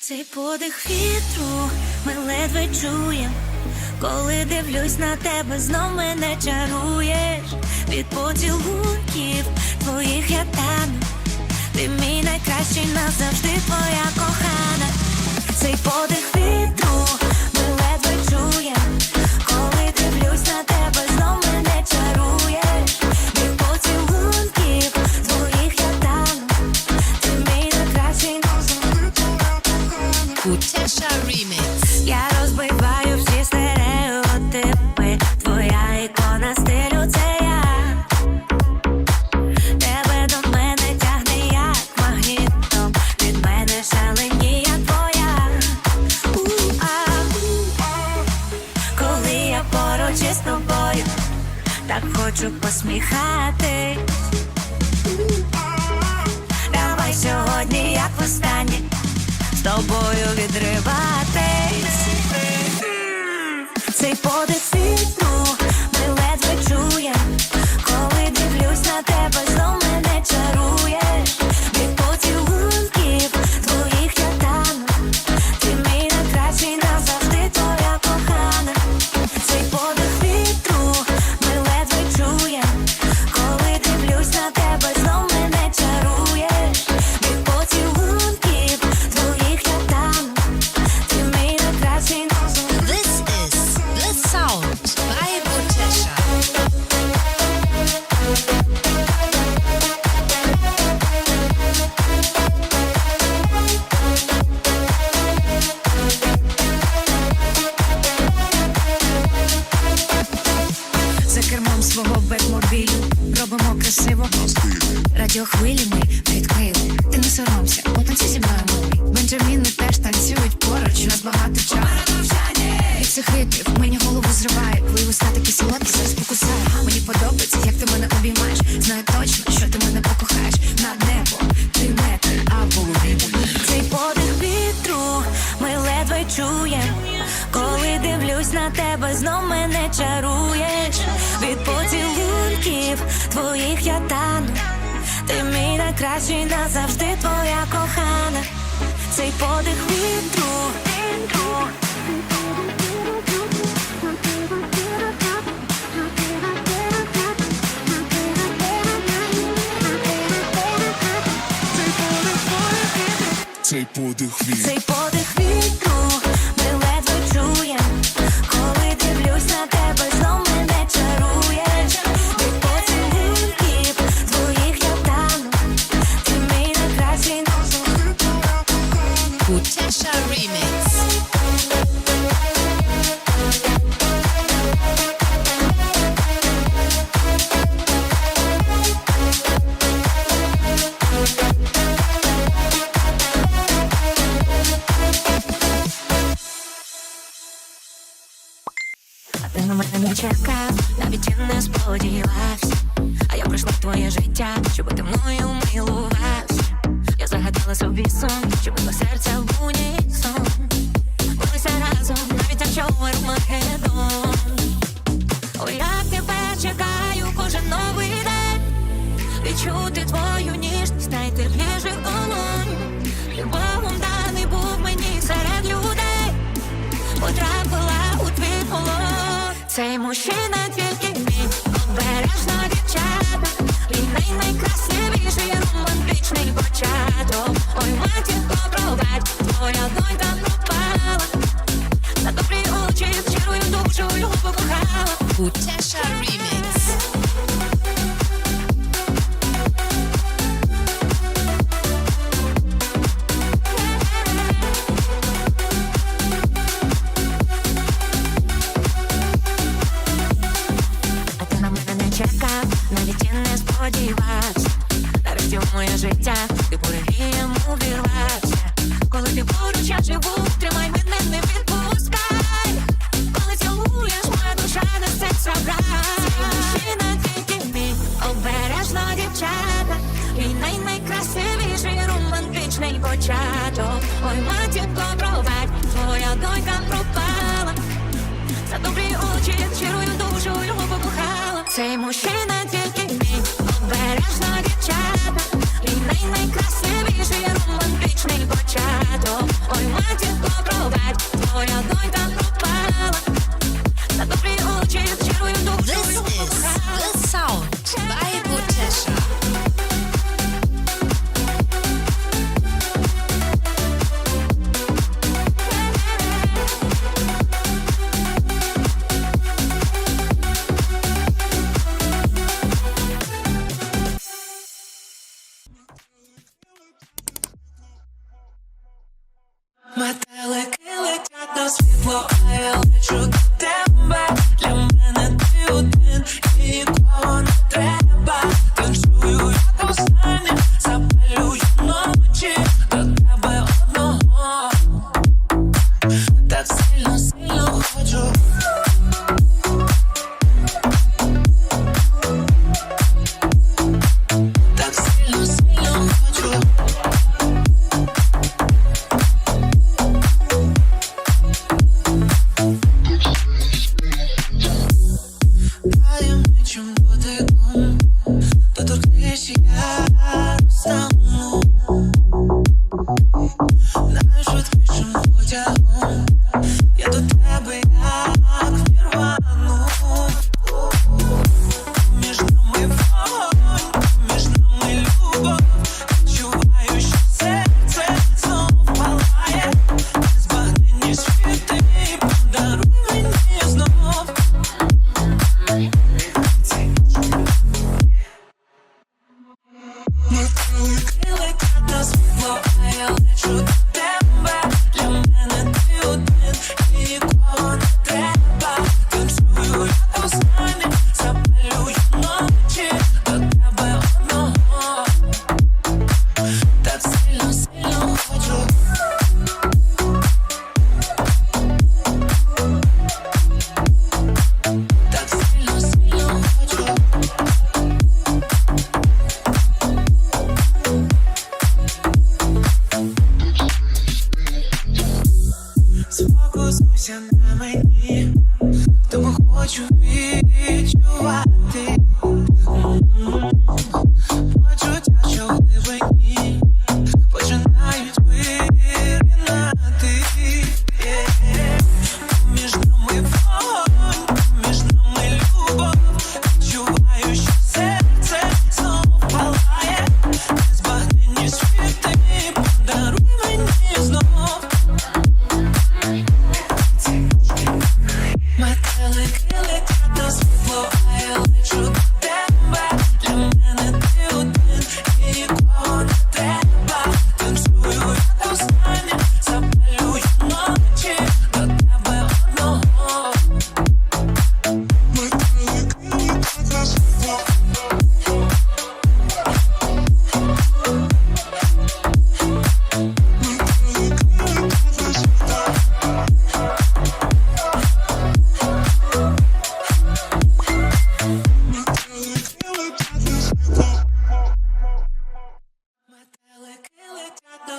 Цей подих вітру ми ледве чуєм, коли дивлюсь на тебе, знов мене чаруєш від поцілунків твоїх я тану. Ти мій найкращий назавжди твоя кохана. Цей подих вітру ми ледве чуєм, коли дивлюсь на тебе, знов мене чаруєш Від цих ритмів мені голову зриває Твої уста такі солодкі, зараз покусаю Мені подобається, як ти мене обіймаєш Знаю точно, що ти мене покохаєш Над небом, ти метр, а в Цей подих вітру ми ледве чуєм, коли дивлюсь на тебе, знов мене чаруєш. Від поцілунків твоїх я тану. Ти мій найкращий назавжди твоя кохана. Цей подих вітру. Подих він Цей подих вітру ми ледве чуєм, коли дивлюсь на тебе, знов мене чаруєш. Від поцілунків твоїх я тану. Ти мій найкращий назавжди твоя чекав, навіть і не сподівався. А я прийшла в твоє життя, щоб ти мною милувався. Я загадала собі сон, щоб було серця в унісон. Билися разом, навіть якщо Армагеддон. Ой, як тебе чекаю кожен новий день. Відчути твою моє життя, ти поревієм увірвався Коли ти поруч, я живу, тримай мене, не відпускай, коли цілуєш, моя душа несе собра. Мужчина тільки мій, обережно дівчата, мій най найкрасивіший романтичний початок. Ой, матінко, провадь, твоя донька пропала. За добрі очі, щирою душою його покохала. Цей мужчина. Метелики летять на світло, а я тебе. Для мене ти один нікого не треба. Танцюю я там саня, запалюю ночі до тебе одного. Так сильно, сильно хочу.